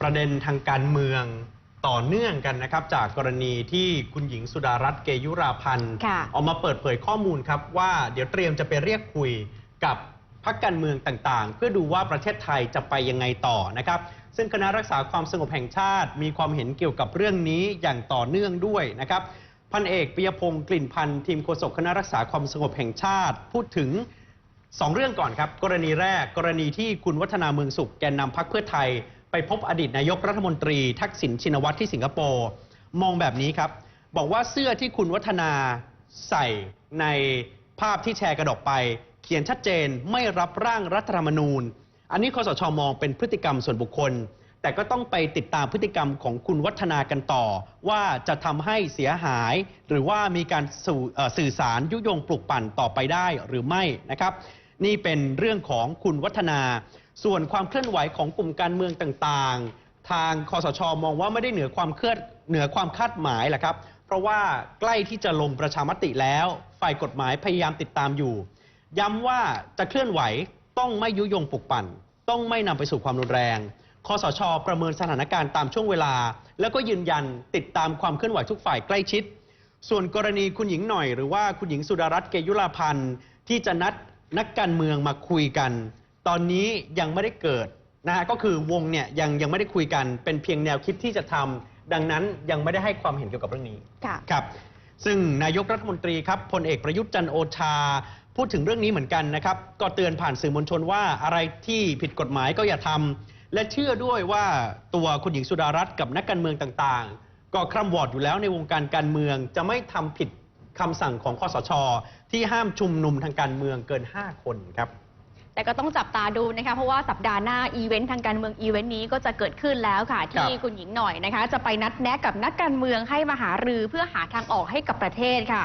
ประเด็นทางการเมืองต่อเนื่องกันนะครับ จากกรณีที่คุณหญิงสุดารัตน์เกยุราพันธ์ค่ะออกมาเปิดเผยข้อมูลครับว่าเดี๋ยวเตรียมจะไปเรียกคุยกับพรรคการเมืองต่างๆ เพื่อดูว่าประเทศไทยจะไปยังไงต่อนะครับ ซึ่งคณะรักษาความสงบแห่งชาติ มีความเห็นเกี่ยวกับเรื่องนี้อย่างต่อเนื่องด้วยนะครับพันเอกปิยพงศ์กลิ่นพันธ์ทีมโฆษกคณะรักษาความสงบแห่งชาติ พูดถึงสองเรื่องก่อนครับ กรณีแรกกรณีที่คุณวัฒนาเมืองสุขแกนนำพักเพื่อไทย ไปพบอดีตนายกรัฐมนตรี ทักษิณชินวัตรที่สิงคโปร์มองแบบนี้ครับ บอกว่าเสื้อที่คุณวัฒนาใส่ในภาพที่แชร์กระดกไป เขียนชัดเจนไม่รับร่างรัฐธรรมนูญ อันนี้คอสชมองเป็นพฤติกรรมส่วนบุคคล แต่ก็ต้องไปติดตามพฤติกรรมของคุณวัฒนากันต่อ ว่าจะทำให้เสียหาย หรือว่ามีการสสื่อสารยุยงปลุกปั่นต่อไปได้หรือไม่นะครับ นี่เป็นเรื่องของคุณวัฒนา ส่วนความเคลื่อนไหวของกลุ่มการเมืองต่างๆ ทางคอสชมองว่าไม่ได้เหนือความเคลื่อนเหนือความคาดหมายแหละครับ เพราะว่าใกล้ที่จะลงประชามติแล้ว ฝ่ายกฎหมายพยายามติดตามอยู่ ย้ำว่าจะเคลื่อนไหวต้องไม่ยุยงปลุกปั่น ต้องไม่นำไปสู่ความรุนแรงคอสชประเมินสถานการณ์ตามช่วงเวลา แล้วก็ยืนยันติดตามความเคลื่อนไหวทุกฝ่ายใกล้ชิด ส่วนกรณีคุณหญิงหน่อยหรือว่าคุณหญิงสุดารัตน์เกยุราพันธ์ที่จะนัด นักการเมืองมาคุยกัน ตอนนี้ยังไม่ได้เกิดนะฮะก็คือวงเนี่ยยังยังไม่ได้คุยกัน เป็นเพียงแนวคิดที่จะทำดังนั้นยังไม่ได้ให้ความเห็นเกี่ยวกับเรื่องนี้ ค่ะ ครับ ซึ่งนายกรัฐมนตรีครับพลเอกประยุทธ์จันทร์โอชา พูดถึงเรื่องนี้เหมือนกันนะครับ ก็เตือนผ่านสื่อมวลชนว่าอะไรที่ผิดกฎหมายก็อย่าทำและเชื่อด้วยว่าตัวคุณหญิงสุดารัตน์กับนักการเมืองต่างๆ ก็คร่ำวอดอยู่แล้วในวงการการเมืองจะไม่ทำผิด คำสั่งของคอสช ที่ห้ามชุมนุมทางการเมืองเกิน 5 คนครับแต่ก็ต้องจับตาดูนะคะเพราะว่าสัปดาห์หน้าอีเวนต์ทางการเมืองอีเวนต์นี้ก็จะเกิดขึ้นแล้วค่ะ ที่ครับคุณหญิงหน่อยนะคะ จะไปนัดแนะกับนักการเมืองให้มาหารือเพื่อหาทางออกให้กับประเทศค่ะ